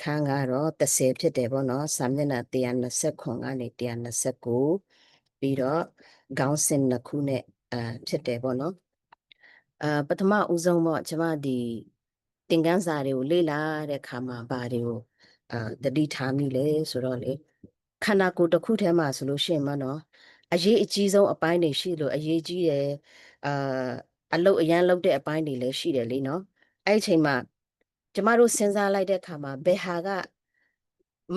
အခန်းကတော့30ဖြစ်တယ်ပေါ့နော်စာမျက်နှာ129ကနေ129ပြီးတော့ခေါင်းစဉ်နှစ်ခုနဲ့အာဖြစ်တယ်ပေါ့နော်အာပထမဦးဆုံးပေါ့ကျွန်မဒီသင်ခန်းစာတွေကိုလေ့လာတဲ့အခါမှာဘာတွေကိုအာတတိထားမိလဲဆိုတော့လေခန္ဓာကိုယ်တစ်ခုထဲမှာဆိုလို့ရှိရင်မနော်အရေးအကြီးဆုံးအပိုင်းတွေရှိလို့အရေးကြီးတယ်အာအလုတ်အရန်လုတ်တဲ့အပိုင်းတွေလည်းရှိတယ်လေနော်အဲ့ဒီအချိန်မှာ ကျမတို့စဉ်းစားလိုက်တဲ့အခါမှာဘယ်ဟာက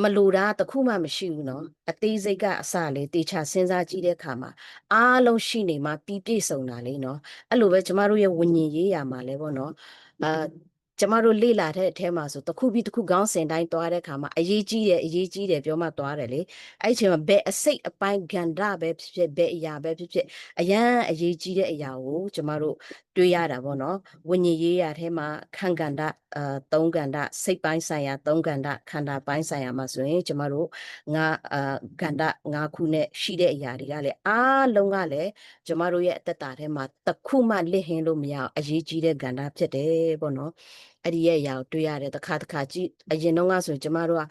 မလိုတာတစ်ခုမှမရှိဘူးနော်အသေးစိတ်ကအစလေးတေချာစဉ်းစားကြည့်တဲ့အခါမှာအားလုံးရှိနေမှပြီးပြည့်စုံတာလေနော်အဲ့လိုပဲကျမတို့ရဲ့ဝิญဉ်ရေးရာမှာလဲပေါ့နော်အာ ကျမတို့လေ့လာတဲ့အထဲမှာဆိုတစ်ခုပြီးတစ်ခုခေါင်းစဉ်တိုင်းသွားတဲ့အခါမှာအရေးကြီးတယ်အရေးကြီးတယ်ပြောမှသွားတယ်လေအဲ့ဒီအချိန်မှာဘယ်အစိတ်အပိုင်းကန္ဓပဲဖြစ်ဖြစ်ဘယ်အရာပဲဖြစ်ဖြစ်အရန်အရေးကြီးတဲ့အရာကိုကျမတို့တွေးရတာပေါ့နော်ဝิญဉ်ရေးရာထဲမှာခံကန္ဓအာသုံးကန္ဓစိတ်ပိုင်းဆိုင်ရာသုံးကန္ဓခန္ဓာပိုင်းဆိုင်ရာမှာဆိုရင် ကျမတို့ငါအာကန္ဓငါခုနဲ့ရှိတဲ့အရာတွေကလည်းအားလုံးကလည်းကျမတို့ရဲ့အသက်တာထဲမှာတစ်ခုမှလစ်ဟင်းလို့မရအောင်အရေးကြီးတဲ့ကန္ဓဖြစ်တယ်ပေါ့နော်အဲ့ဒီရဲ့အရာကိုတွေ့ရတယ်တစ်ခါတစ်ခါကြည့်အရင်တော့ကဆိုရင်ကျမတို့က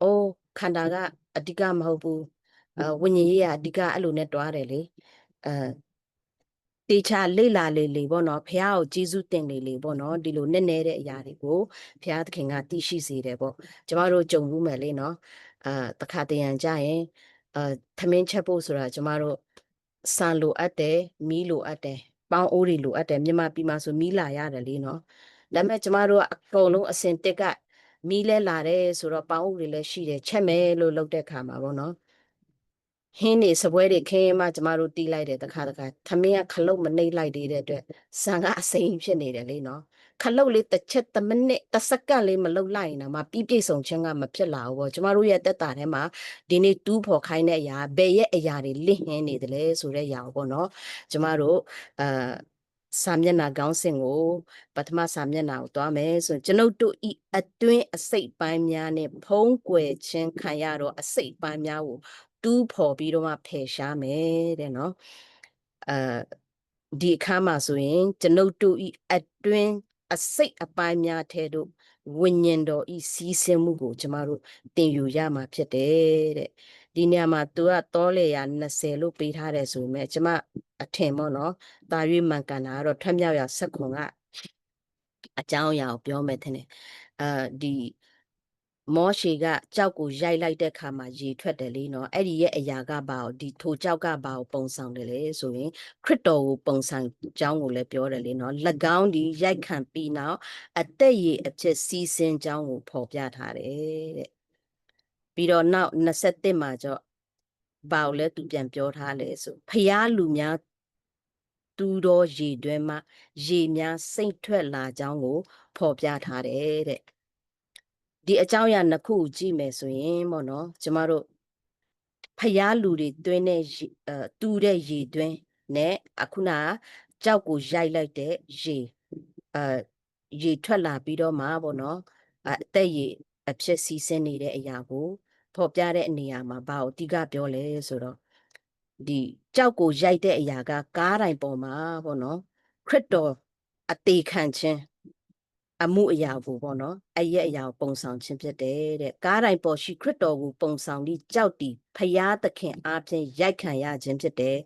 အိုးခန္ဓာကအဓိကမဟုတ်ဘူးအဝိညာဉ်ရေးကအဓိကအဲ့လိုနဲ့တွားတယ်လေအဲတေချာလေ့လာလေလေပေါ့နော်ဖះကိုကျေးဇူးတင်လေလေပေါ့နော်ဒီလိုနဲ့နေတဲ့အရာတွေကိုဖះသခင်ကသိရှိစေတယ်ပေါ့ကျမတို့ကြုံဘူးမယ်လေနော်အာတခါတရံကြရင်အာသမင်းချက်ဖို့ဆိုတာကျမတို့စံလိုအပ်တယ်မီးလိုအပ်တယ်ပေါင်းအိုးတွေလိုအပ်တယ်မြန်မာပြည်မှာဆိုမီးလာရတယ်လေနော် ဒါပေမဲ့ကျမတို့ကအကုန်လုံးအစင်တက်ကမီးလဲလာတယ်ဆိုတော့ပေါင်းဥတွေလည်းရှိတယ်ချက်မယ်လို့လုပ်တဲ့ခါမှာပေါ့နော်ဟင်းနေစပွဲတွေခင်းမှကျမတို့တီးလိုက်တယ်တခါတခါသမင်းကခလုတ်မနှိမ့်လိုက်သေးတဲ့အတွက်ဆန်ကအစိမ်းဖြစ်နေတယ်လေနော်ခလုတ်လေးတစ်ချက်တစ်မိနစ်တစ်စက္ကန့်လေးမလုပ်လိုက်ရင်တော့မပြည့်ပြည့်စုံခြင်းကမဖြစ်လာဘူးပေါ့ကျမတို့ရဲ့တက်တာထဲမှာဒီနေ့တူးဖော်ခိုင်းတဲ့အရာဘယ်ရဲ့အရာတွေလင့်ဟင်းနေတယ်လဲဆိုတဲ့အရာပေါ့နော်ကျမတို့အာ စာမျက်နှာခေါင်းစဉ်ကိုပထမစာမျက်နှာကိုသွားမယ်ဆိုရင်ကျွန်ုပ်တို့ဤအတွင်းအစိတ်ပိုင်းများနဲ့ဖုံးကွယ်ခြင်းခံရတော့အစိတ်ပိုင်းများကိုတူးဖော်ပြီးတော့မှဖယ်ရှားမယ်တဲ့နော်အဲဒီအခါမှာဆိုရင်ကျွန်ုပ်တို့ဤအတွင်းအစိတ်အပိုင်းများထဲတို့ဝိညာဉ်တော်ဤစီးဆင်းမှုကိုကျမတို့သင်ယူရမှာဖြစ်တယ်တဲ့ဒီနေရာမှာသူကတောလေရာ20လို့ပေးထားတယ်ဆိုပေမဲ့ကျမ အထင်ပေါ့နော်။တာ၍မှန်ကန်တာကတော့ထွက်မြောက်ရာဆက်ခွန်ကအကြောင်းအရာကိုပြောမယ်ထင်တယ်။အာဒီမောရှေကကြောက်ကိုရိုက်လိုက်တဲ့ခါမှာရေထွက်တယ်လေနော်အဲ့ဒီရဲ့အရာကဘာကိုဒီထိုကြောက်ကဘာကိုပုံဆောင်တယ်လေဆိုရင်ခရစ်တော်ကိုပုံဆောင်ကြောင်းကိုလည်းပြောတယ်လေနော်၎င်းဒီရိုက်ခံပြီးနောက်အသက်ရည်အဖြစ်စီးစင်းကြောင်းကိုဖော်ပြထားတယ်တဲ့ပြီးတော့နောက်21မှာကျတော့ဘာကိုလဲသူပြန်ပြောထားလဲဆိုဖျားလူများ တူတော်ရေတွဲမှရေများစိတ်ထွက်လာကြောင်းကိုဖော်ပြထားတယ်တဲ့ဒီအကြောင်းအရာနှစ်ခုကိုကြည့်မယ်ဆိုရင်ပေါ့နော်ကျမတို့ဖျားလူတွေတွင်းတဲ့အဲတူးတဲ့ရေတွင်းနဲ့အခုနကြောက်ကိုရိုက်လိုက်တဲ့ရေအဲရေထွက်လာပြီးတော့မှပေါ့နော်အသက်ရေအဖြစ်စီးဆင်းနေတဲ့အရာကိုဖော်ပြတဲ့နေရာမှာဘာကိုအဓိကပြောလဲဆိုတော့ ဒီကြောက်ကိုရိုက်တဲ့အရာက ကားတိုင်ပေါ်မှာပေါ့နော် ခရစ်တော်အသေးခံခြင်းအမှုအရာကိုပေါ့နော်အရဲ့အရာကိုပုံဆောင်ခြင်းဖြစ်တယ်တဲ့ကားတိုင်ပေါ်ရှိခရစ်တော်ကိုပုံဆောင်ပြီးကြောက်တီဖျားသခင်အားဖြင့်ရိုက်ခံရခြင်းဖြစ်တယ်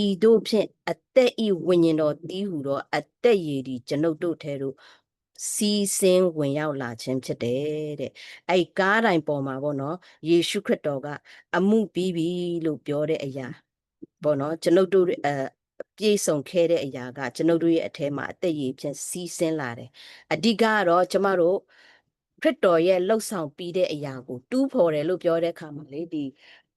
ဤတို့ဖြင့်အသက်ဤဝိညာဉ်တော်တီးဟူသောအသက်ရည်ဒီကျွန်ုပ်တို့ထဲသို့ စီးစင်းဝင်ရောက်လာခြင်းဖြစ်တယ်တဲ့အဲ့ကားတိုင်ပေါ်မှာပေါ့နော်ယေရှုခရစ်တော်ကအမှုပြီးပြီလို့ပြောတဲ့အရာပေါ့နော်ကျွန်ုပ်တို့အပြေဆုံးခဲ့တဲ့အရာကကျွန်ုပ်တို့ရဲ့အထဲမှာအသက်ရည်ဖြင့်စီးဆင်းလာတယ်အဓိကကတော့ကျမတို့ခရစ်တော်ရဲ့လှုပ်ဆောင်ပြီးတဲ့အရာကိုတူးဖော်တယ်လို့ပြောတဲ့အခါမှာလေဒီ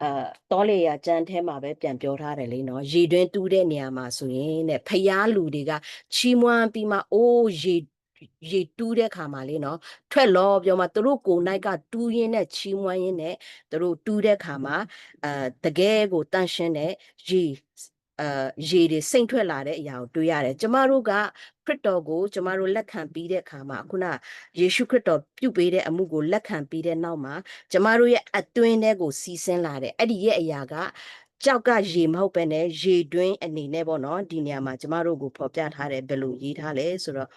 အာတောလေယာကျမ်းထဲမှာပဲပြန်ပြောထားတယ်လေနော်ရေတွင်းတူးတဲ့နေရာမှာဆိုရင်တဲ့ဖျားလူတွေကချီးမွမ်းပြီးမှအိုးရေ ရေတူးတဲ့ခါမှာလေနော်ထွက်လောပြောမှသူတို့ကိုယ်၌ကတူးရင်းနဲ့ချီးမွမ်းရင်းနဲ့သူတို့တူးတဲ့ခါမှာအာတကယ်ကိုတန့်ရှင်းတဲ့ရေအာရေတွေစိမ့်ထွက်လာတဲ့အရာကိုတွေ့ရတယ်ကျမတို့ကခရစ်တော်ကိုကျမတို့လက်ခံပြီးတဲ့အခါမှာခုနယေရှုခရစ်တော်ပြုပေးတဲ့အမှုကိုလက်ခံပြီးတဲ့နောက်မှာကျမတို့ရဲ့အတွင်းထဲကိုစီးဆင်းလာတဲ့အဲ့ဒီရဲ့အရာကကြောက်ကရေမဟုတ်ပဲနဲ့ရေတွင်းအနေနဲ့ပေါ့နော်ဒီနေရာမှာကျမတို့ကိုဖော်ပြထားတယ်ဘယ်လိုရေးထားလဲဆိုတော့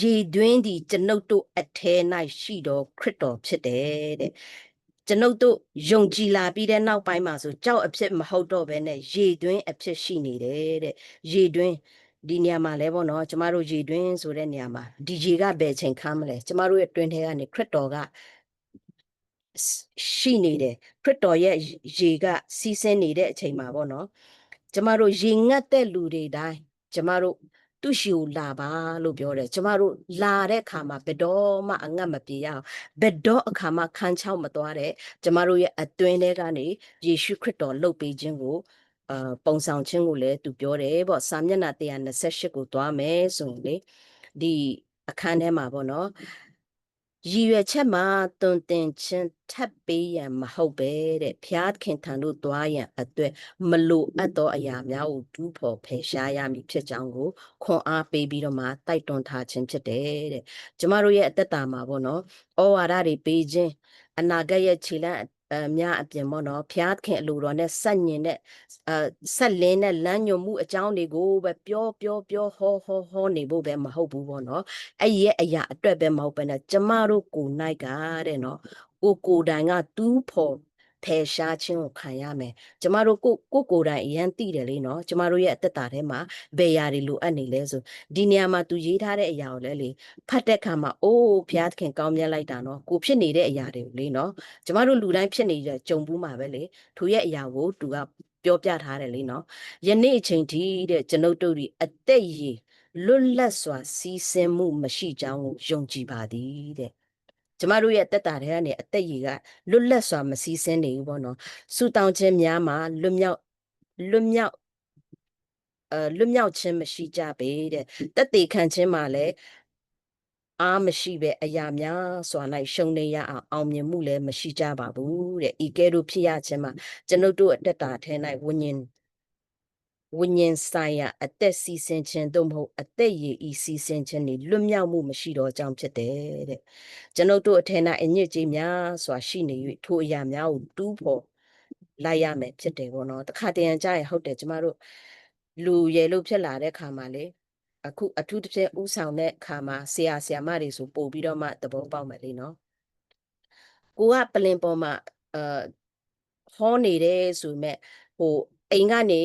ရေတွင်းသည်ကျွန်ုပ်တို့အထဲ၌ရှိတော်ခရစ်တော်ဖြစ်တယ်တဲ့ကျွန်ုပ်တို့ယုံကြည်လာပြီးတဲ့နောက်ပိုင်းမှာဆိုကြောက်အဖြစ်မဟုတ်တော့ဘဲနဲ့ရေတွင်းအဖြစ်ရှိနေတယ်တဲ့ရေတွင်းဒီနေရာမှာလဲပေါ့နော်ကျမတို့ရေတွင်းဆိုတဲ့နေရာမှာဒီရေကဘယ်ချိန်ခမ်းမလဲကျမတို့ရဲ့တွင်းထဲကနေခရစ်တော်ကရှိနေတယ်ခရစ်တော်ရဲ့ရေကစီးဆင်းနေတဲ့အချိန်မှာပေါ့နော်ကျမတို့ရေငတ်တဲ့လူတွေတိုင်းကျမတို့ သူ့ရှီကိုလာပါလို့ပြောတယ်ကျမတို့လာတဲ့အခါမှာဘယ်တော့မှအငတ်မပြေရအောင်ဘယ်တော့အခါမှခန်းချောက်မသွားတဲ့ကျမတို့ရဲ့အတွင်းထဲကနေယေရှုခရစ်တော်လှုပ်ပေးခြင်းကိုအာပုံဆောင်ခြင်းကိုလည်းသူပြောတယ်ပေါ့စာမျက်နှာ128ကိုသွားမယ်ဆိုရင်လေဒီအခန်းထဲမှာပေါ့နော် ရည်ရွယ်ချက်မှာတွင်တင်ခြင်းထပ်ပေးရန်မဟုတ်ပဲတဲ့ဖျားခင်ထံတို့သွားရန်အတွက်မလိုအပ်သောအရာများကိုဒူးဖော်ဖယ်ရှားရမည်ဖြစ်ကြောင်းကိုခွန်အားပေးပြီးတော့မှတိုက်တွန်းထားခြင်းဖြစ်တယ်တဲ့ကျမတို့ရဲ့အသက်တာမှာပေါ့နော်ဩဝါဒတွေပေးခြင်းအနာဂတ်ရဲ့ခြေလှမ်း အများအပြင်ပေါ့နော်ဖျားခင်အလိုတော်နဲ့ဆက်ညင်တဲ့အဲဆက်လင်းတဲ့လမ်းညွှန်မှုအကြောင်းတွေကိုပဲပြောပြောပြောဟောဟောဟောနေဖို့ပဲမဟုတ်ဘူးပေါ့နော်အဲ့ရဲ့အရာအတွက်ပဲမဟုတ်ပဲနဲ့ကျမတို့ကိုယ်၌ကတဲ့နော်ကိုကိုယ်တိုင်ကတူးဖို့ ဖယ်ရှားခြင်းကိုခံရမယ်ကျမတို့ကိုကိုကိုယ်တိုင်အရန်သိတယ်လေနော်ကျမတို့ရဲ့အသက်တာထဲမှာဘယ်ရာတွေလိုအပ်နေလဲဆိုဒီနေရာမှာသူရေးထားတဲ့အရာကိုလည်းလေဖတ်တဲ့အခါမှာအိုးဘုရားသခင်ကောင်းမြတ်လိုက်တာနော်ကိုဖြစ်နေတဲ့အရာတွေကိုလေနော်ကျမတို့လူတိုင်းဖြစ်နေကြကြုံဘူးမှာပဲလေသူရဲ့အရာကိုသူကပြောပြထားတယ်လေနော်ယနေ့အချိန်ထိတဲ့ကျွန်ုပ်တို့ဒီအသက်ရည်လွတ်လပ်စွာစီးဆင်းမှုမရှိကြောင်းကိုယုံကြည်ပါသည်တဲ့ ကျမတို့ရဲ့တက်တာတွေကနေအသက်ရည်ကလွတ်လပ်စွာမစီးဆင်းနေဘူးပေါ့နော်ဆူတောင်းခြင်းများမှာလွတ်မြောက်လွတ်မြောက်အဲလွတ်မြောက်ခြင်းမရှိကြပေတဲ့တက်တေခံခြင်းမှာလည်းအားမရှိပဲအရာများစွာ၌ရှုံနေရအောင်အောင်မြင်မှုလည်းမရှိကြပါဘူးတဲ့ဤကဲ့သို့ဖြစ်ရခြင်းမှာကျွန်ုပ်တို့အတက်တာထဲ၌ဝိညာဉ် ဝိညာဉ်ဆိုင်ရာအသက်စီစဉ်ခြင်းသို့မဟုတ်အသက်ရည်ဤစီစဉ်ခြင်းတွေလွတ်မြောက်မှုမရှိတော့ကြောင်းဖြစ်တယ်တဲ့ကျွန်ုပ်တို့အထက်၌အညစ်အကြေးများစွာရှိနေ၍ထိုအရာများကိုတူးဖော်လိုက်ရမယ်ဖြစ်တယ်ပေါ့နော်တခါတရံကြရင်ဟုတ်တယ်ကျမတို့လူရဲလို့ဖြစ်လာတဲ့ခါမှာလေအခုအထူးတစ်ဖြင့်ဥဆောင်တဲ့ခါမှာဆရာဆရာမတွေဆိုပို့ပြီးတော့မှသဘောပေါက်မယ်လေနော်ကိုကပလင်ပေါ်မှာအာဟောနေတယ်ဆိုမဲ့ဟိုအိမ်ကနေ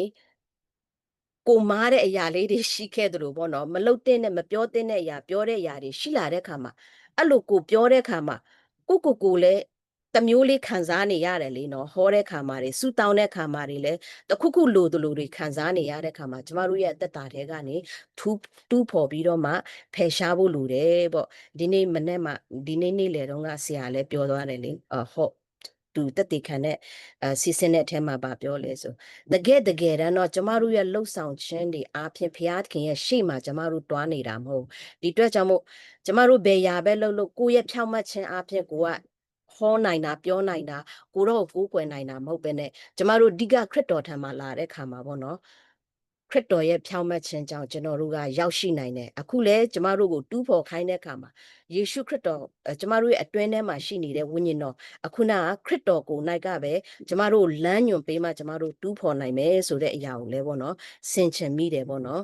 ကိုမားတဲ့အရာလေးတွေရှိခဲ့တယ်လို့ပေါ့နော်မလုတ်တဲ့နဲ့မပြောတဲ့နဲ့အရာပြောတဲ့အရာတွေရှိလာတဲ့ခါမှာအဲ့လိုကိုပြောတဲ့ခါမှာကိုကိုကိုလည်းတမျိုးလေးခံစားနေရတယ်လေနော်ဟောတဲ့ခါမှာတွေဆူတောင်းတဲ့ခါမှာတွေလည်းတခုခုလိုတလိုတွေခံစားနေရတဲ့ခါမှာကျမတို့ရဲ့အသက်တာတွေကနေထူးတူးဖော်ပြီးတော့မှဖယ်ရှားဖို့လိုတယ်ပေါ့ဒီနေ့မနေ့မှဒီနေ့နေ့လေတော့ကဆရာလည်းပြောသွားတယ်လေအဟော့ သူတက်တေခံတဲ့အဲစီစဉ်တဲ့အထဲမှာဗာပြောလဲဆိုတကယ်တကယ်တမ်းတော့ကျမတို့ရဲ့လှုပ်ဆောင်ခြင်းတွေအားဖြင့်ဘုရားသခင်ရဲ့ရှေ့မှာကျမတို့တွားနေတာမဟုတ်ဒီအတွက်ကြောင့်မို့ကျမတို့ဘယ်ရာပဲလှုပ်လို့ကိုယ့်ရဲ့ဖြောင့်မတ်ခြင်းအားဖြင့်ကိုကဟောနိုင်တာပြောနိုင်တာကိုတော့ကိုးကွယ်နိုင်တာမဟုတ်ပဲနဲ့ကျမတို့ဒီကခရစ်တော်ထံမှာလာတဲ့ခါမှာပေါ့နော် ခရစ်တော်ရဲ့ဖြောင့်မတ်ခြင်းကြောင့်ကျွန်တော်တို့ကရောက်ရှိနိုင်တယ်အခုလဲကျမတို့ကိုတူးဖော်ခိုင်းတဲ့အခါမှာယေရှုခရစ်တော်ကျမတို့ရဲ့အတွင်းထဲမှာရှိနေတဲ့ဝိညာဉ်တော်အခုနကခရစ်တော်ကိုနိုင်ကပဲကျမတို့လမ်းညွန်ပေးမှကျမတို့တူးဖော်နိုင်မယ်ဆိုတဲ့အရာကိုလဲပေါ့နော်ဆင်ခြင်မိတယ်ပေါ့နော်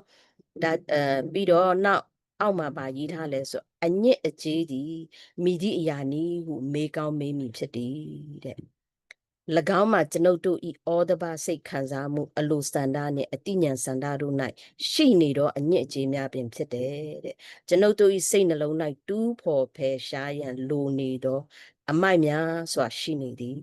ဒါအဲပြီးတော့နောက်အောက်မှာပါရေးထားလဲဆိုအညစ်အကြေးသည်မိသည့်အရာနည်းဟုမေးကောင်းမေးမိဖြစ်တယ်တဲ့၎ င်းမှာကျွန်ုပ်တို့ဤဩဒဘစိတ်ခံစားမှုအလိုစန္ဒနှင့်အတိညာဏ်စန္ဒတို့၌ရှိနေသောအညစ်အကြေးများပင်ဖြစ်တယ်တဲ့ကျွန်ုပ်တို့ဤစိတ်နှလုံး၌တူးဖော်ဖယ်ရှားရန်လိုနေသော အမိုက်များစွာရှိနေသည်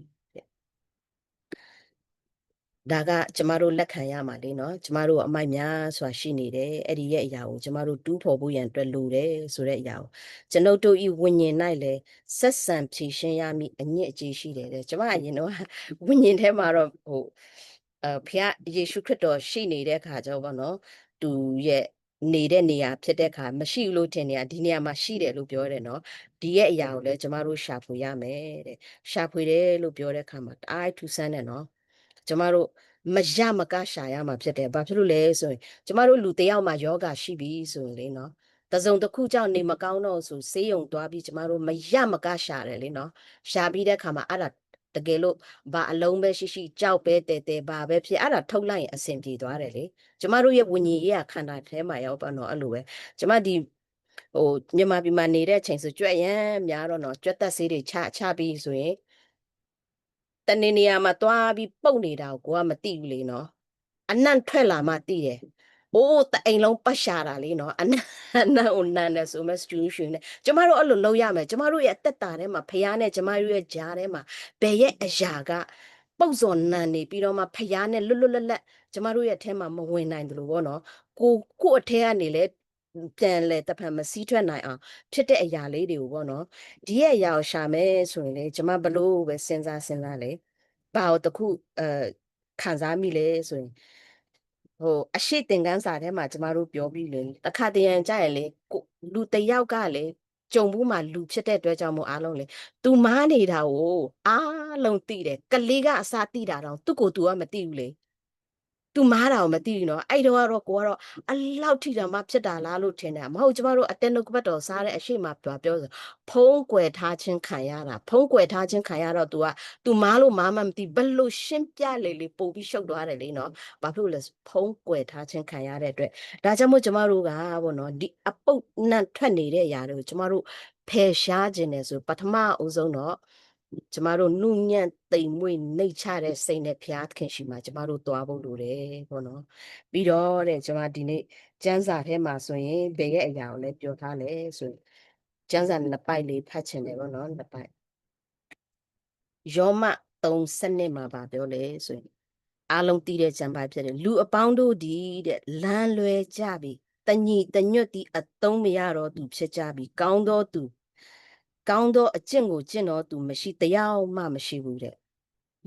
ဒါကကျမတို့လက်ခံရမှာလေနော်ကျမတို့အမိုက်များစွာရှိနေတယ်အဲ့ဒီရဲ့အရာကိုကျမတို့တူးဖော်ဖို့ရန်အတွက်လိုတယ်ဆိုတဲ့အရာကိုကျွန်ုပ်တို့ဤဝိညာဉ်၌လည်းဆက်ဆံဖြည့်ရှင်းရမည်အညစ်အကြေးရှိတယ်တဲ့ကျမအရင်တော့ဝိညာဉ်ထဲမှာတော့ဟိုအဖခင်ယေရှုခရစ်တော်ရှိနေတဲ့အခါကျတော့ဗောနော်သူရဲ့နေတဲ့နေရာဖြစ်တဲ့အခါမရှိဘူးလို့ထင်နေတာဒီနေရာမှာရှိတယ်လို့ပြောတယ်နော်ဒီရဲ့အရာကိုလည်းကျမတို့ရှာဖွေရမယ်တဲ့ရှာဖွေတယ်လို့ပြောတဲ့အခါမှာတအားထူးဆန်းတယ်နော် ကျမတို့မရမကရှာရမှာဖြစ်တယ်။ဘာဖြစ်လို့လဲဆိုရင်ကျမတို့လူတယောက်မှာယောဂရှိပြီဆိုရင်လေနော်။တစုံတစ်ခုကြောင့်နေမကောင်းတော့ဆိုဆေးရုံသွားပြီးကျမတို့မရမကရှာတယ်လေနော်။ရှာပြီးတဲ့အခါမှာအဲ့ဒါတကယ်လို့ဘာအလုံးပဲရှိရှိကြောက်ပဲတဲတဲဘာပဲဖြစ်အဲ့ဒါထုတ်လိုက်ရင်အဆင်ပြေသွားတယ်လေ။ကျမတို့ရဲ့ဝิญဉ်ရေးရခန္ဓာထဲမှာရောက်ပါတော့အဲ့လိုပဲ။ကျမဒီဟိုမြန်မာပြည်မှာနေတဲ့အချိန်ဆိုကြွက်ရမ်းများတော့နော်ကြွက်သက်ဆေးတွေချချပြီးဆိုရင် တနေနေရာမှာသွားပြီးပုတ်နေတာကိုကိုကမသိဘူးလေနော်အနံ့ထွက်လာမှသိတယ်။အိုးတအိမ်လုံးပတ်ရှာတာလေနော်အနံ့အနံ့ကိုနန်းတယ်ဆိုမဲ့စတူးရှင်နဲ့ကျမတို့အဲ့လိုလုပ်ရမယ်ကျမတို့ရဲ့အသက်တာထဲမှာဖရားနဲ့ကျမတို့ရဲ့ဂျားထဲမှာဘယ်ရဲ့အရာကပုတ်စော်နန်းနေပြီးတော့မှဖရားနဲ့လွတ်လွတ်လပ်လပ်ကျမတို့ရဲ့အထဲမှာမဝင်နိုင်တယ်လို့ပေါ့နော်ကိုကိုအထဲကနေလေ ပြန်လဲတဖန်မစည်းထွက်နိုင်အောင်ဖြစ်တဲ့အရာလေးတွေကိုပေါ့နော်ဒီရဲ့အရာကိုရှာမယ်ဆိုရင်လေကျမဘလို့ပဲစဉ်းစားစဉ်းစားလေဘာလို့တခုအဲခံစားမိလဲဆိုရင်ဟိုအရှိတင်ကန်းစာထဲမှာကျမတို့ပြောပြီးလေတခါတရံကြရင်လေကိုလူတစ်ယောက်ကလေကြုံဘူးမှာလူဖြစ်တဲ့အတွက်ကြောင့်မို့အားလုံးလေသူမားနေတာကိုအားလုံးသိတယ်ကလေးကအစားသိတာတော့သူ့ကိုယ်သူကမသိဘူးလေ သူမားတာကိုမသိဘူးနော်အဲ့တော့ကတော့ကိုကတော့အလောက်ထိတောင်မှဖြစ်တာလားလို့ထင်တယ်မဟုတ်ကျမတို့အတက်နှုတ်ကပတ်တော်စားတဲ့အရှိမပြောပြောဆိုဖုံးကွယ်ထားခြင်းခံရတာဖုံးကွယ်ထားခြင်းခံရတော့ तू က तू မားလို့မားမှမသိဘယ်လို့ရှင်းပြလေလေပို့ပြီးရှုပ်သွားတယ်လေနော်ဘာဖြစ်လို့လဲဆိုဖုံးကွယ်ထားခြင်းခံရတဲ့အတွက်ဒါကြောင့်မို့ကျမတို့ကပေါ့နော်ဒီအပုတ်နန့်ထွက်နေတဲ့အရာတွေကိုကျမတို့ဖယ်ရှားခြင်းတယ်ဆိုပထမအဦးဆုံးတော့ ကျမတို့နှုညံ့တိမ်မွေ့နှိတ်ချတဲ့စိတ်နဲ့ဘုရားသခင်ရှိမှကျမတို့သွားဖို့လိုတယ်ပေါ့နော်ပြီးတော့တဲ့ကျမဒီနေ့ကျမ်းစာထဲမှာဆိုရင်ဘယ်ရဲ့အရာကိုလဲပြောထားလဲဆိုရင်ကျမ်းစာနှစ်ပိုက်လေးဖတ်ချင်တယ်ပေါ့နော်နှစ်ပိုက်ယောမ3စနစ်မှာပါပြောလဲဆိုရင်အားလုံးသိတဲ့ကျမ်းပိုက်ဖြစ်တယ်လူအပေါင်းတို့ဒီတဲ့လမ်းလွဲကြပြီတညီတညွတ်ဒီအသုံးမရတော့သူဖြစ်ကြပြီကောင်းသောသူ ကောင်းသောအကျင့်ကိုကျင့်တော်သူမရှိတရားမှမရှိဘူးတဲ့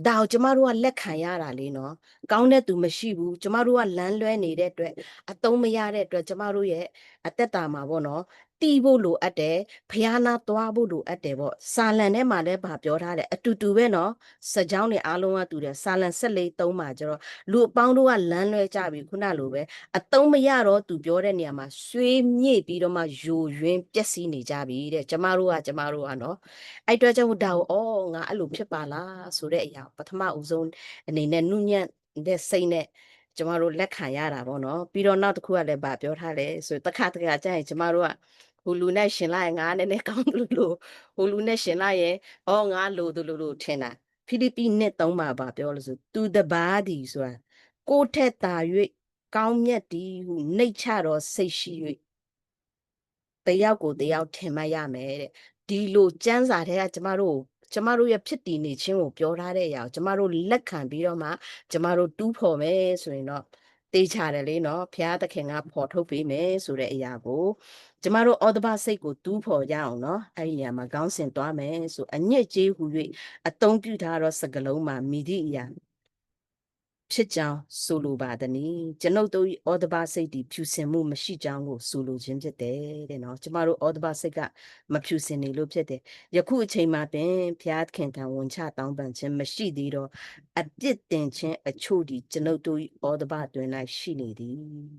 ဒါကိုကျမတို့ကလက်ခံရတာလေနော်ကောင်းတဲ့သူမရှိဘူးကျမတို့ကလမ်းလွဲနေတဲ့အတွက်အသုံးမရတဲ့အတွက်ကျမတို့ရဲ့ အသက်တာမှာပေါ့နော်တီးဖို့လိုအပ်တယ်ဖျားနာသွားဖို့လိုအပ်တယ်ပေါ့စာလံထဲမှာလည်းဗာပြောထားတယ်အတူတူပဲနော်စကြောင်းတွေအားလုံးကတူတယ်စာလံဆက်လေးသုံးပါကျတော့လူအပေါင်းတို့ကလမ်းလွဲကြပြီခုနလိုပဲအသုံးမရတော့သူပြောတဲ့နေရာမှာရွှေမြင့်ပြီးတော့မှယိုယွင်းပျက်စီးနေကြပြီတဲ့ကျမတို့ကကျမတို့ကနော်အဲ့အတွက်ကြောင့်ဒါကိုအော်ငါအဲ့လိုဖြစ်ပါလားဆိုတဲ့အရာပထမဦးဆုံးအနေနဲ့နုညံ့တဲ့စိတ်နဲ့ ကျမတို့လက်ခံရတာပေါ့နော်ပြီးတော့နောက်တစ်ခုကလည်းဗာပြောထားလဲဆိုတခါတခါကျရင်ကျမတို့ကဟိုလူနဲ့ရှင်လိုက်ရင်ငါနည်းနည်းကောင်းတယ်လို့ဟိုလူနဲ့ရှင်လိုက်ရင်အော်ငါလိုတယ်လို့ထင်တာဖိလိပ္ပိနှစ်သုံးပါပါပြောလို့ဆိုသူတပါးဒီဆိုတာကိုယ်ထက်သာ၍ကောင်းမြတ်သည်ဟုနှိတ်ချတော်စိတ်ရှိ၍တယောက်ကိုတယောက်ထင်မှတ်ရမယ်တဲ့ဒီလိုစံစာတဲ့ကကျမတို့ကျ မတို့ရဲ့ဖြစ်တည်နေခြင်းကိုပြောထားတဲ့အရာကိုကျမတို့လက်ခံပြီးတော့မှကျမတို့တူးဖော်မယ်ဆိုရင်တော့တေးချတယ်လေနော်ဘုရားသခင်ကဖော်ထုတ်ပေးမယ်ဆိုတဲ့အရာကိုကျမတို့ဩဒဘစိတ်ကိုတူးဖော်ကြအောင်နော်အဲ့ဒီနေရာမှာခေါင်းစဉ်သွားမယ်ဆိုအညစ်ကြေးဟူ၍အတုံးပြုထားတော့စကလုံးမှာမိသည့်အရာ ဖြစ်ကြောင်းဆိုလိုပါသည်နီကျွန်ုပ်တို့၏ဩဒဘစိတ်ဒီဖြူစင်မှုမရှိကြောင်းကိုဆိုလိုခြင်းဖြစ်တယ်တဲ့နော်ကျမတို့ဩဒဘစိတ်ကမဖြူစင်နေလို့ဖြစ်တယ်ယခုအချိန်မှာပင်ဘုရားခင်ထံဝန်ချတောင်းပန်ခြင်းမရှိသေးတော့အပြစ်တင်ခြင်းအချို့ဒီကျွန်ုပ်တို့၏ဩဒဘတွင်၌ရှိနေသည်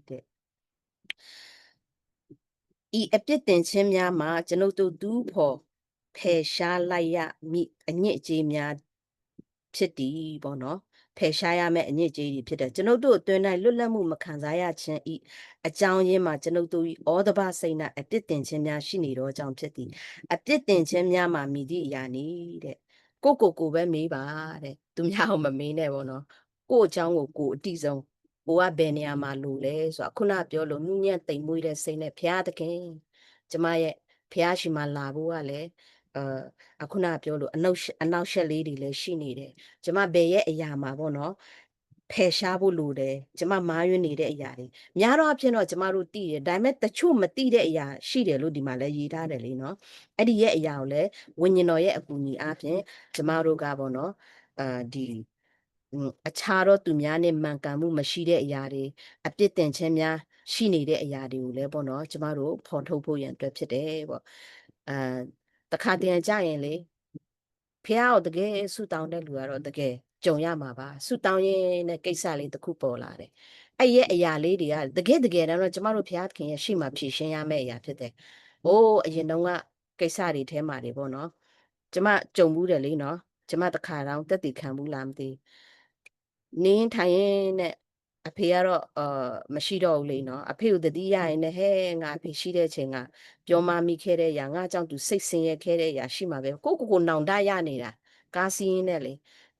တဲ့ဤအပြစ်တင်ခြင်းများမှာကျွန်ုပ်တို့ဒူးဖို့ဖယ်ရှားလိုက်ရမိအညစ်အကြေးများဖြစ်သည်ပေါ့နော် ဖယ်ရှားရမယ့်အညစ်အကြေးတွေဖြစ်တယ်ကျွန်ုပ်တို့အတွင်း၌လွတ်လပ်မှုမခံစားရခြင်းဤအကြောင်းရင်းမှာကျွန်ုပ်တို့၏ဩဒဘစိတ်၌အပြစ်တင်ခြင်းများရှိနေသောကြောင့်ဖြစ်သည်အပြစ်တင်ခြင်းများမှာမိသည့်အရာနည်းတဲ့ကိုကိုကိုပဲမေးပါတဲ့သူများအောင်မမေးနဲ့ပေါ့နော်ကို့အကြောင်းကိုကိုအတိဆုံးကိုကဘယ်နေရာမှာလို့လဲဆိုတာခုနပြောလို့နုညံ့တိမ်မွေးတဲ့စိတ်နဲ့ဘုရားသခင်ကျမရဲ့ဘုရားရှိမှလာဖို့ကလည်း အာအခုနပြောလို့အနောက်အနောက်ရှက်လေးတွေလည်းရှိနေတယ်ကျမဘယ်ရဲ့အရာမှာပေါ့နော်ဖယ်ရှားဖို့လိုတယ်ကျမမားရွနေတဲ့အရာတွေများတော့အဖြစ်တော့ကျမတို့သိတယ်ဒါပေမဲ့တချို့မသိတဲ့အရာရှိတယ်လို့ဒီမှာလည်းရေးထားတယ်လေနော်အဲ့ဒီရဲ့အရာကိုလည်းဝိညာဉ်တော်ရဲ့အကူအညီအပြင်ကျမတို့ကပေါ့နော်အာဒီအခြားတော့သူများနဲ့မှန်ကန်မှုမရှိတဲ့အရာတွေအပြစ်တင်ခြင်းများရှိနေတဲ့အရာတွေကိုလည်းပေါ့နော်ကျမတို့ဖော်ထုတ်ဖို့ရန်အတွက်ဖြစ်တယ်ပေါ့အာ တခါတည်းကြရင်လေဖះကိုတကယ်ဆူတောင်းတဲ့လူကတော့တကယ်ကြုံရမှာပါဆူတောင်းရင်တဲ့ကိစ္စလေးတစ်ခုပေါ်လာတယ်အဲ့ရဲ့အရာလေးတွေကတကယ်တကယ်တော့ကျမတို့ဖះခင်ရဲ့ရှိမှဖြည့်ရှင်းရမယ့်အရာဖြစ်တယ်။အိုးအရင်တုန်းကကိစ္စတွေထဲမှာတွေပေါ့နော်။ကျမကြုံဘူးတယ်လေနော်။ကျမတခါတော့တက်တည်ခံဘူးလားမသိ။နင်းထိုင်ရင်နဲ့ အဖေကတော့အာမရှိတော့ဘူးလေနော်အဖေကိုတတိယရင်လည်းဟဲငါအဖေရှိတဲ့အချိန်ကပြောမမိခဲ့တဲ့ຢာငါကြောင့်သူစိတ်ဆင်းရဲခဲ့တဲ့ຢာရှိမှာပဲကိုကိုကိုနောင်တရနေတာကားစီးရင်းနဲ့လေ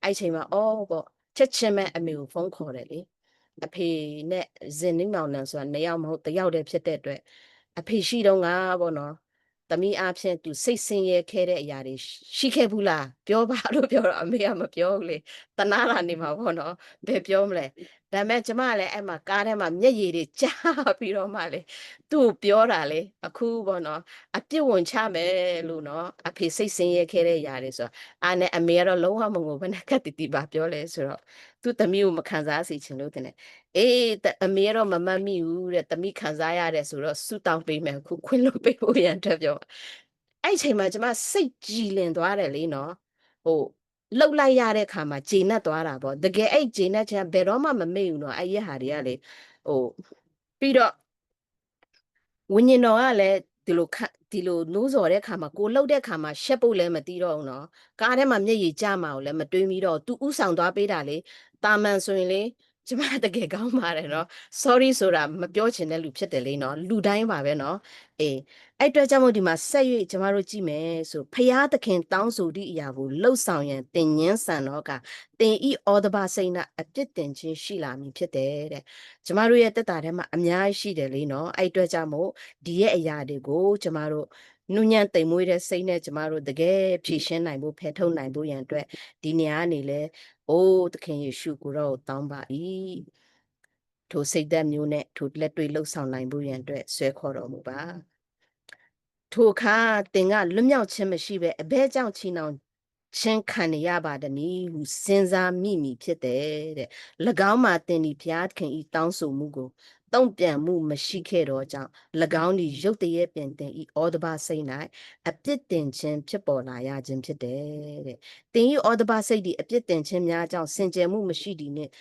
အဲ့ချိန်မှာအော်ပေါ့ချက်ချင်းပဲအမေကိုဖုန်းခေါ်တယ်လေအဖေနဲ့ဇင်နိမောင်နှံဆိုတာနှစ်ယောက်မဟုတ်တစ်ယောက်တည်းဖြစ်တဲ့အတွက်အဖေရှိတော့ငါပေါ့နော် သမီးအားဖြင့်သူစိတ်ဆင်းရဲခဲ့တဲ့အရာတွေရှိခဲ့ဘူးလားပြောပါလို့ပြောတော့အမေကမပြောဘူးလေတနာလာနေမှာပေါ့နော်ဘယ်ပြောမလဲဒါပေမဲ့ကျမကလည်းအဲ့မှာကားထဲမှာမျက်ရည်တွေကျပြီးတော့မှလေသူ့ကိုပြောတာလေအခုပေါ့နော်အပြစ်ဝင်ချမယ်လို့နော်အဖေစိတ်ဆင်းရဲခဲ့တဲ့အရာတွေဆိုတော့အာနဲ့အမေကတော့လုံးဝမငိုဘဲနဲ့ကတ်တီတီပါပြောလဲဆိုတော့သူ့သမီးကိုမခံစားစေချင်လို့တင်တယ် အေးအမေကတော့မမတ်မိဘူးတဲ့သမီးခံစားရတယ်ဆိုတော့ဆူတောင်းပေးမယ်အခုခွင့်လို့ပေးဖို့ရန်အတွက်ပြောအဲ့ချိန်မှာကျမစိတ်ကြည်လင်သွားတယ်လေနော်ဟိုလှုပ်လိုက်ရတဲ့ခါမှာဂျေနတ်သွားတာပေါ့တကယ်အဲ့ဂျေနတ်ချင်ဘယ်တော့မှမမေ့ဘူးနော်အဲ့ရဟာတွေကလေဟိုပြီးတော့ဝิญဉ်တော်ကလည်းဒီလိုခဒီလိုနိုးစော်တဲ့ခါမှာကိုလှုပ်တဲ့ခါမှာရှက်ဖို့လည်းမတီးတော့ဘူးနော်ကားထဲမှာမျက်ရည်ကျမှာကိုလည်းမတွေးမိတော့သူဥဆောင်သွားပေးတာလေတာမန်ဆိုရင်လေ ကျမတကယ်ကောင်းပါတယ်နော် sorry ဆိုတာမပြောချင်တဲ့လူဖြစ်တယ်လေနော်လူတိုင်းပါပဲနော်အေးအဲ့အတွက်ကြောင့်မို့ဒီမှာဆက်၍ကျမတို့ကြည့်မယ်ဆိုဖရာသခင်တောင်းဆိုသည့်အရာကိုလှုပ်ဆောင်ရန်တင်ញင်းဆန်တော့ကတင်ဤဩဒဘစိတ်နာအပြစ်တင်ခြင်းရှိလာမည်ဖြစ်တယ်တဲ့ကျမတို့ရဲ့တက်တာထဲမှာအများကြီးရှိတယ်လေနော်အဲ့အတွက်ကြောင့်မို့ဒီရဲ့အရာတွေကိုကျမတို့နုညံ့တိမ်မွေးတဲ့စိတ်နဲ့ကျမတို့တကယ်ဖြည့်ရှင်းနိုင်ဖို့ဖယ်ထုတ်နိုင်ဖို့ရန်အတွက်ဒီနေရာကနေလဲ အိုးသခင်ယေရှုကိုတော့တောင်းပါ၏ထိုစိတ်သက်မျိုးနဲ့ထိုလက်တွေ့လှုပ်ဆောင်နိုင်ဖို့ရန်အတွက်ဆွဲခေါ်တော်မူပါထိုအခါတင်ကလွတ်မြောက်ခြင်းမရှိပဲအဘဲကြောင့်ချီနှောင် ချင်းခံရပါတနည်းဟုစဉ်းစားမိမိဖြစ်တယ်တဲ့၎င်းမှာတင်ဒီဘုရားခင်ဤတောင်းဆိုမှုကိုတုံ့ပြန်မှုမရှိခဲ့တော့ကြောင့်၎င်းဒီရုတ်တရက်ပြင်တင်ဤဩဒဘစိတ်၌အပြစ်တင်ခြင်းဖြစ်ပေါ်လာရခြင်းဖြစ်တယ်တဲ့တင်ဤဩဒဘစိတ်ဒီအပြစ်တင်ခြင်းများကြောင့်စင်ကြယ်မှုမရှိသည်နှင့်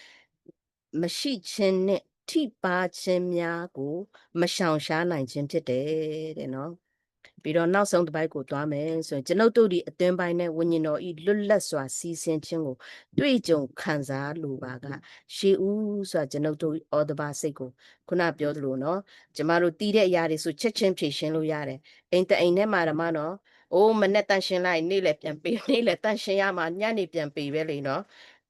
မရှိခြင်းနဲ့ထိပါခြင်းများကို မရှောင်ရှားနိုင်ခြင်းဖြစ်တယ်တဲ့နော် ပြီးတော့နောက်ဆုံးတစ်ပိုက်ကိုသွားမယ်ဆိုရင်ကျွန်ုပ်တို့ဒီအတွင်းပိုင်းနဲ့ဝိညာဉ်တော်ဤလွတ်လပ်စွာစီစဉ်ခြင်းကိုတွေ့ကြုံခံစားလိုပါကရှေးဦးဆိုတာကျွန်ုပ်တို့ဩဒဘာစိတ်ကိုခုနပြောသလိုနော်ကျမတို့တီးတဲ့အရာတွေဆိုချက်ချင်းဖြည့်ရှင်းလို့ရတယ်အိမ်တအိမ်နဲ့မှာဓမ္မနော်အိုးမနဲ့တန်ရှင်းလိုက်နေ့လည်းပြန်ပေးနေ့လည်းတန်ရှင်းရမှာညနေပြန်ပေးပဲလေနော်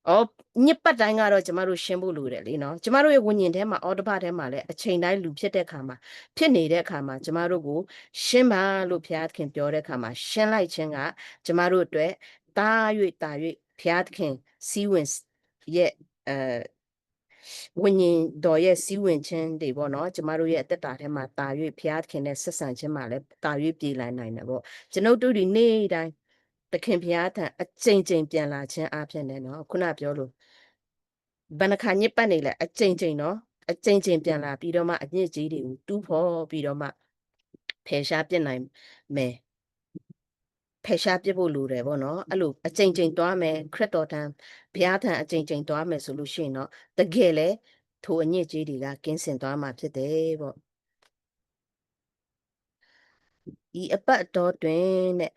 အော်ညစ်ပတ်တိုင်းကတော့ကျမတို့ရှင်းဖို့လိုတယ်လေနော်ကျမတို့ရဲ့ဝิญဉ်ထဲမှာအော်တပတ်ထဲမှာလည်းအချိန်တိုင်းလူဖြစ်တဲ့ခါမှာဖြစ်နေတဲ့အခါမှာကျမတို့ကိုရှင်းပါလို့ဘုရားသခင်ပြောတဲ့အခါမှာရှင်းလိုက်ခြင်းကကျမတို့အတွက်တာ၍တာ၍ဘုရားသခင်စီးဝင်ရဲ့အဲဝิญဉ်တော်ရဲ့စီးဝင်ခြင်းတွေပေါ့နော်ကျမတို့ရဲ့အသက်တာထဲမှာတာ၍ဘုရားသခင်နဲ့ဆက်ဆံခြင်းမှာလည်းတာ၍ပြည်လာနိုင်တယ်ပေါ့ကျွန်ုပ်တို့ဒီနေ့တိုင်း သခင်ဘုရားထံအကြိမ်ကြိမ်ပြန်လာခြင်းအဖြစ်နဲ့နော်ခုနပြောလို့ဘဏ္ဍခါညစ်ပတ်နေလဲအကြိမ်ကြိမ်နော်အကြိမ်ကြိမ်ပြန်လာပြီးတော့မှအညစ်အကြေးတွေကိုတူးဖော်ပြီးတော့မှဖယ်ရှားပြစ်နိုင်မယ်ဖယ်ရှားပြစ်ဖို့လိုတယ်ပေါ့နော်အဲ့လိုအကြိမ်ကြိမ်သွားမယ်ခရစ်တော်ထံဘုရားထံအကြိမ်ကြိမ်သွားမယ်ဆိုလို့ရှိရင်တော့တကယ်လဲထိုအညစ်အကြေးတွေကကင်းစင်သွားမှာဖြစ်တယ်ပေါ့ဤအပတ်တော်တွင်တဲ့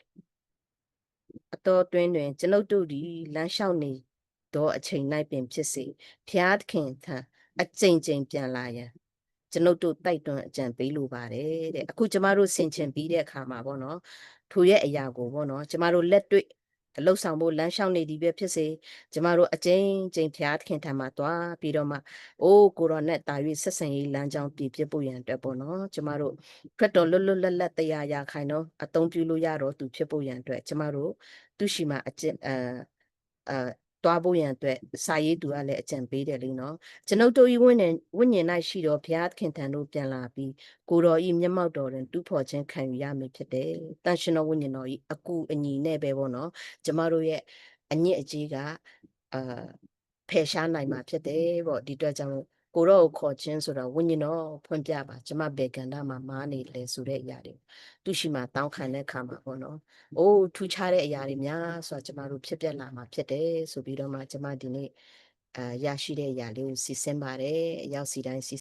အတော်တွင်တွင်ကျွန်ုပ်တို့သည်လမ်းလျှောက်နေသောအချိန်၌ပင်ဖြစ်စေဖျားသခင်ထံအကြိမ်ကြိမ်ပြန်လာရန်ကျွန်ုပ်တို့တိုက်တွန်းအကြံပေးလိုပါတယ်တဲ့အခုကျမတို့ဆင်ခြင်ပြီးတဲ့အခါမှာပေါ့နော်ထိုရဲ့အရာကိုပေါ့နော်ကျမတို့လက်တွေ့ အလုဆောင်ဖို့လမ်းလျှောက်နေသည်ပဲဖြစ်စေကျမတို့အကျဉ်းချင်းဖျားသခင်ထံမှာသွားပြီးတော့မှအိုးကိုရောနဲ့တာ၍ဆက်ဆံရေးလမ်းကြောင်းပြည့်ပြည့်ဖို့ရန်အတွက်ပေါ့နော်ကျမတို့ခရစ်တော်လွတ်လွတ်လပ်လပ်တရားရခိုင်တော့အသုံးပြုလို့ရတော့သူဖြစ်ဖို့ရန်အတွက်ကျမတို့သူရှိမှအကျင့်အ အာတွားဖို့ရန်အတွက်စာရေးသူကလည်းအကြံပေးတယ်လေနော်ကျွန်ုပ်တို့ဤဝိညာဉ်ဝိညာဉ်၌ရှိတော်ဘုရားခင်ထံတို့ပြန်လာပြီးကိုတော်ဤမျက်မှောက်တော်တွင်တူးဖော်ခြင်းခံယူရမည်ဖြစ်တယ်တန်ရှင်တော်ဝိညာဉ်တော်ဤအကူအညီနဲ့ပဲပေါ့နော်ကျမတို့ရဲ့အညစ်အကြေးကအာဖယ်ရှားနိုင်မှာဖြစ်တယ်ပေါ့ဒီအတွက်ကြောင့် ကိုတော့ကိုခေါ်ခြင်းဆိုတော့ဝိညာဉ်တော်ဖွင့်ပြပါကျမဘေကန္တာမှာမားနေလေဆိုတဲ့အရာတွေသူရှိမှတောင်းခံတဲ့ခါမှာပေါ့နော်။အိုးထူးခြားတဲ့အရာတွေများဆိုတာကျမတို့ဖြစ်ပြလာမှာဖြစ်တယ်ဆိုပြီးတော့မှကျမဒီနေ့အာရရှိတဲ့အရာလေးကိုစီစဉ်ပါတယ်။အရောက်စီတိုင်းစီ